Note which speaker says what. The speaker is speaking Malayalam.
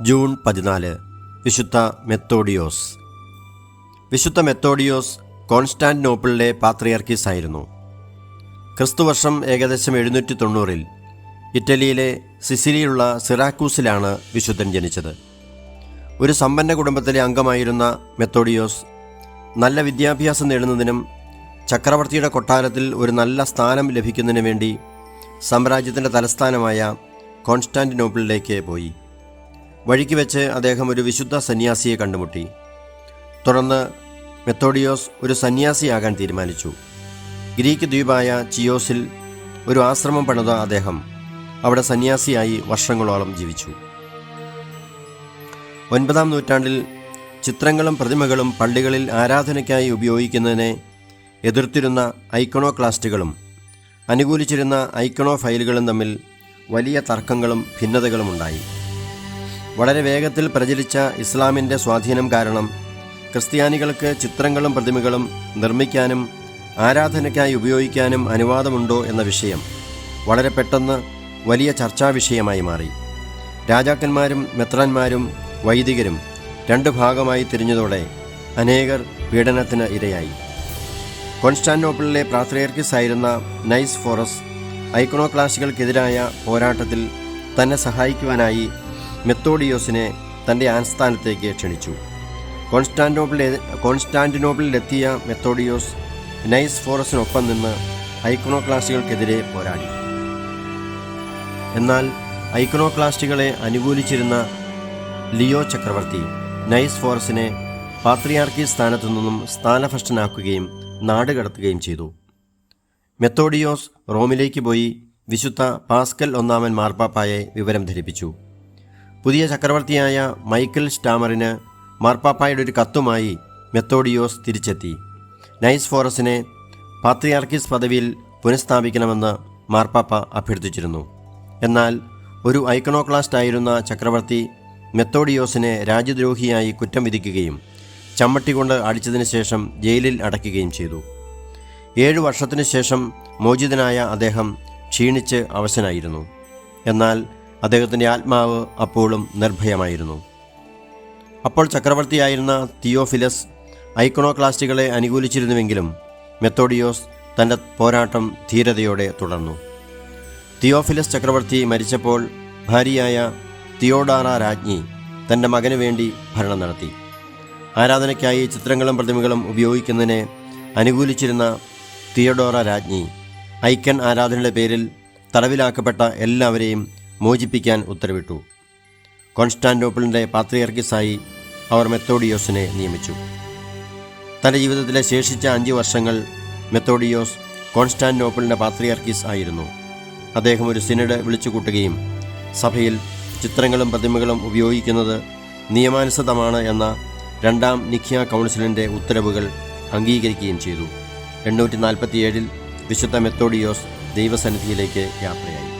Speaker 1: ജൂൺ പതിനാല്. വിശുദ്ധ മെത്തോഡിയോസ്. വിശുദ്ധ മെത്തോഡിയോസ് കോൺസ്റ്റാന്റിനോപ്പിളിലെ പാത്രിയർക്കീസ് ആയിരുന്നു ക്രിസ്തുവർഷം ഏകദേശം എഴുന്നൂറ്റി തൊണ്ണൂറിൽ ഇറ്റലിയിലെ സിസിലിയിലുള്ള സിറാക്കൂസിലാണ് വിശുദ്ധൻ ജനിച്ചത്. ഒരു സമ്പന്ന കുടുംബത്തിലെ അംഗമായിരുന്ന മെത്തോഡിയോസ് നല്ല വിദ്യാഭ്യാസം നേടുന്നതിനും ചക്രവർത്തിയുടെ കൊട്ടാരത്തിൽ ഒരു നല്ല സ്ഥാനം ലഭിക്കുന്നതിനു വേണ്ടി സാമ്രാജ്യത്തിന്റെ തലസ്ഥാനമായ കോൺസ്റ്റാന്റിനോപ്പിളിലേക്ക് പോയി. വഴിക്ക് വെച്ച് അദ്ദേഹം ഒരു വിശുദ്ധ സന്യാസിയെ കണ്ടുമുട്ടി. തുടർന്ന് മെത്തോഡിയോസ് ഒരു സന്യാസിയാകാൻ തീരുമാനിച്ചു. ഗ്രീക്ക് ദ്വീപായ ചിയോസിൽ ഒരു ആശ്രമം പണിത അദ്ദേഹം അവിടെ സന്യാസിയായി വർഷങ്ങളോളം ജീവിച്ചു. ഒൻപതാം നൂറ്റാണ്ടിൽ ചിത്രങ്ങളും പ്രതിമകളും പള്ളികളിൽ ആരാധനയ്ക്കായി ഉപയോഗിക്കുന്നതിനെ എതിർത്തിരുന്ന ഐക്കണോ ക്ലാസ്റ്റുകളും അനുകൂലിച്ചിരുന്ന ഐക്കണോ ഫയലുകളും തമ്മിൽ വലിയ തർക്കങ്ങളും ഭിന്നതകളും ഉണ്ടായി വളരെ വേഗത്തിൽ പ്രചരിച്ച ഇസ്ലാമിന്റെ സ്വാധീനം കാരണം ക്രിസ്ത്യാനികൾക്ക് ചിത്രങ്ങളും പ്രതിമകളും നിർമ്മിക്കാനും ആരാധനയ്ക്കായി ഉപയോഗിക്കാനും അനുവാദമുണ്ടോ എന്ന വിഷയം വളരെ പെട്ടെന്ന് വലിയ ചർച്ചാ വിഷയമായി മാറി. രാജാക്കന്മാരും മെത്രാന്മാരും വൈദികരും രണ്ട് ഭാഗമായി തിരിഞ്ഞതോടെ അനേകർ പീഡനത്തിന് ഇരയായി. കോൺസ്റ്റാന്റോപ്പിളിലെ പ്രാത്രയർക്കിസ് ആയിരുന്ന നൈസ് ഫോറസ് ഐക്കണോക്ലാസുകൾക്കെതിരായ പോരാട്ടത്തിൽ തന്നെ സഹായിക്കുവാനായി മെത്തോഡിയോസിനെ തന്റെ ആസ്ഥാനത്തേക്ക് ക്ഷണിച്ചു. കോൺസ്റ്റാന്റോപ്പിലെ കോൺസ്റ്റാന്റിനോബിളിലെത്തിയ മെത്തോഡിയോസ് നൈസ് ഫോറസിനൊപ്പം നിന്ന് ഐക്കണോക്ലാസ്റ്റുകൾക്കെതിരെ പോരാടി. എന്നാൽ ഐക്കണോക്ലാസ്റ്റുകളെ അനുകൂലിച്ചിരുന്ന ലിയോ ചക്രവർത്തി നൈസ് ഫോറസിനെ പാത്രിയാർക്കി സ്ഥാനത്തു നിന്നും സ്ഥാനഭ്രഷ്ടനാക്കുകയും നാടുകടത്തുകയും ചെയ്തു. മെത്തോഡിയോസ് റോമിലേക്ക് പോയി വിശുദ്ധ പാസ്കൽ ഒന്നാമൻ മാർപ്പാപ്പായെ വിവരം ധരിപ്പിച്ചു. പുതിയ ചക്രവർത്തിയായ മൈക്കിൾ സ്റ്റാമറിന് മാർപ്പാപ്പായുടെ ഒരു കത്തുമായി മെത്തോഡിയോസ് തിരിച്ചെത്തി. നൈസ് ഫോറസിനെ പാത്രിയാർക്കിസ് പദവിയിൽ പുനഃസ്ഥാപിക്കണമെന്ന് മാർപ്പാപ്പ അഭ്യർത്ഥിച്ചിരുന്നു. എന്നാൽ ഒരു ഐക്കണോക്ലാസ്റ്റ് ആയിരുന്ന ചക്രവർത്തി മെത്തോഡിയോസിനെ രാജ്യദ്രോഹിയായി കുറ്റം വിധിക്കുകയും ചമ്മട്ടി കൊണ്ട് അടിച്ചതിന് ശേഷം ജയിലിൽ അടയ്ക്കുകയും ചെയ്തു. ഏഴു വർഷത്തിനു ശേഷം മോചിതനായ അദ്ദേഹം ക്ഷീണിച്ച് അവശനായിരുന്നു. എന്നാൽ അദ്ദേഹത്തിന്റെ ആത്മാവ് അപ്പോഴും നിർഭയമായിരുന്നു. അപ്പോൾ ചക്രവർത്തിയായിരുന്ന തിയോഫിലസ് ഐക്കണോക്ലാസ്റ്റുകളെ അനുകൂലിച്ചിരുന്നുവെങ്കിലും മെത്തോഡിയോസ് തന്റെ പോരാട്ടം ധീരതയോടെ തുടർന്നു. തിയോഫിലസ് ചക്രവർത്തി മരിച്ചപ്പോൾ ഭാര്യയായ തിയോഡാറ രാജ്ഞി തന്റെ മകന് വേണ്ടി ഭരണം നടത്തി. ആരാധനയ്ക്കായി ചിത്രങ്ങളും പ്രതിമകളും ഉപയോഗിക്കുന്നതിനെ അനുകൂലിച്ചിരുന്ന തിയോഡോറ രാജ്ഞി ഐക്കൻ ആരാധനയുടെ പേരിൽ തടവിലാക്കപ്പെട്ട എല്ലാവരെയും മോചിപ്പിക്കാൻ ഉത്തരവിട്ടു. കോൺസ്റ്റാന്റോപ്പിളിന്റെ പാത്രിയർക്കിസായി അവർ മെത്തോഡിയോസിനെ നിയമിച്ചു. തന്റെ ജീവിതത്തിലെ ശേഷിച്ച അഞ്ച് വർഷങ്ങൾ മെത്തോഡിയോസ് കോൺസ്റ്റാന്റോപ്പിളിന്റെ പാത്രിയർക്കിസ് ആയിരുന്നു. അദ്ദേഹം ഒരു സിനഡ് വിളിച്ചുകൂട്ടുകയും സഭയിൽ ചിത്രങ്ങളും പ്രതിമകളും ഉപയോഗിക്കുന്നത് നിയമാനുസൃതമാണ് എന്ന രണ്ടാം നിഖ്യ കൗൺസിലിന്റെ ഉത്തരവുകൾ അംഗീകരിക്കുകയും ചെയ്തു. എണ്ണൂറ്റി നാൽപ്പത്തിയേഴിൽ വിശുദ്ധ മെത്തോഡിയോസ് ദൈവസന്നിധിയിലേക്ക് യാത്രയായി.